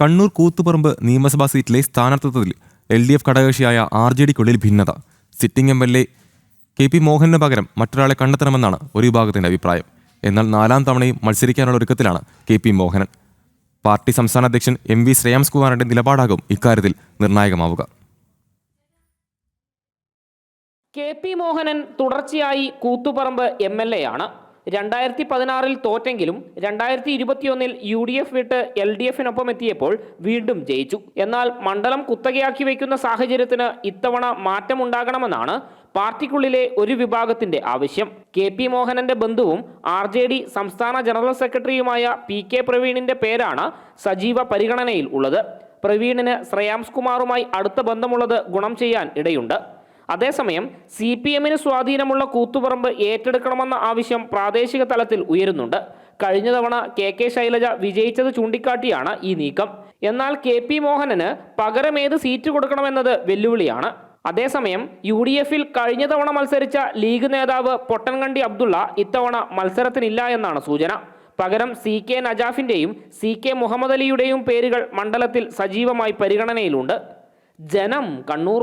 കണ്ണൂർ കൂത്തുപറമ്പ് നിയമസഭാ സീറ്റിലെ സ്ഥാനാർത്ഥിത്വത്തിൽ എൽ ഡി എഫ് ഘടകകക്ഷിയായ ആർ ജെ ഡിക്കുള്ളിൽ ഭിന്നത. Sitting M L A K P Mohanan പകരം മറ്റൊരാളെ കണ്ടെത്തണമെന്നാണ് ഒരു വിഭാഗത്തിന്റെ അഭിപ്രായം. എന്നാൽ നാലാം തവണയും മത്സരിക്കാനുള്ള ഒരുക്കത്തിലാണ് കെ പി മോഹനൻ. പാർട്ടി സംസ്ഥാന അധ്യക്ഷൻ എം വി ശ്രേയാംസ് കുമാറിന്റെ നിലപാടാകും ഇക്കാര്യത്തിൽ നിർണായകമാവുക. കെ പി മോഹനൻ തുടർച്ചയായി കൂത്തുപറമ്പ് എം എൽ എ ആണ്. രണ്ടായിരത്തി പതിനാറിൽ തോറ്റെങ്കിലും രണ്ടായിരത്തി ഇരുപത്തിയൊന്നിൽ യു ഡി എഫ് വിട്ട് എൽ ഡി എഫിനൊപ്പം എത്തിയപ്പോൾ വീണ്ടും ജയിച്ചു. എന്നാൽ മണ്ഡലം കുത്തകയാക്കി വയ്ക്കുന്ന സാഹചര്യത്തിന് ഇത്തവണ മാറ്റമുണ്ടാകണമെന്നാണ് പാർട്ടിക്കുള്ളിലെ ഒരു വിഭാഗത്തിന്റെ ആവശ്യം. കെ പി മോഹനന്റെ ബന്ധുവും ആർ ജെ ഡി സംസ്ഥാന ജനറൽ സെക്രട്ടറിയുമായ പി കെ പ്രവീണിന്റെ പേരാണ് സജീവ പരിഗണനയിൽ ഉള്ളത്. പ്രവീണിന് ശ്രേയാംസ് കുമാറുമായി അടുത്ത ബന്ധമുള്ളത് ഗുണം ചെയ്യാൻ ഇടയുണ്ട്. അതേസമയം സി പി എമ്മിന് സ്വാധീനമുള്ള കൂത്തുപറമ്പ് ഏറ്റെടുക്കണമെന്ന ആവശ്യം പ്രാദേശിക തലത്തിൽ ഉയരുന്നുണ്ട്. കഴിഞ്ഞ തവണ കെ കെ ശൈലജ വിജയിച്ചത് ചൂണ്ടിക്കാട്ടിയാണ് ഈ നീക്കം. എന്നാൽ കെ പി മോഹനന് പകരമേത് സീറ്റ് കൊടുക്കണമെന്നത് വെല്ലുവിളിയാണ്. അതേസമയം യു ഡി എഫിൽ കഴിഞ്ഞ തവണ മത്സരിച്ച ലീഗ് നേതാവ് പൊട്ടൻകണ്ടി അബ്ദുള്ള ഇത്തവണ മത്സരത്തിനില്ല എന്നാണ് സൂചന. പകരം സി കെ നജാഫിന്റെയും സി കെ മുഹമ്മദ് അലിയുടെയും പേരുകൾ മണ്ഡലത്തിൽ സജീവമായി പരിഗണനയിലുണ്ട്. ജനം കണ്ണൂർ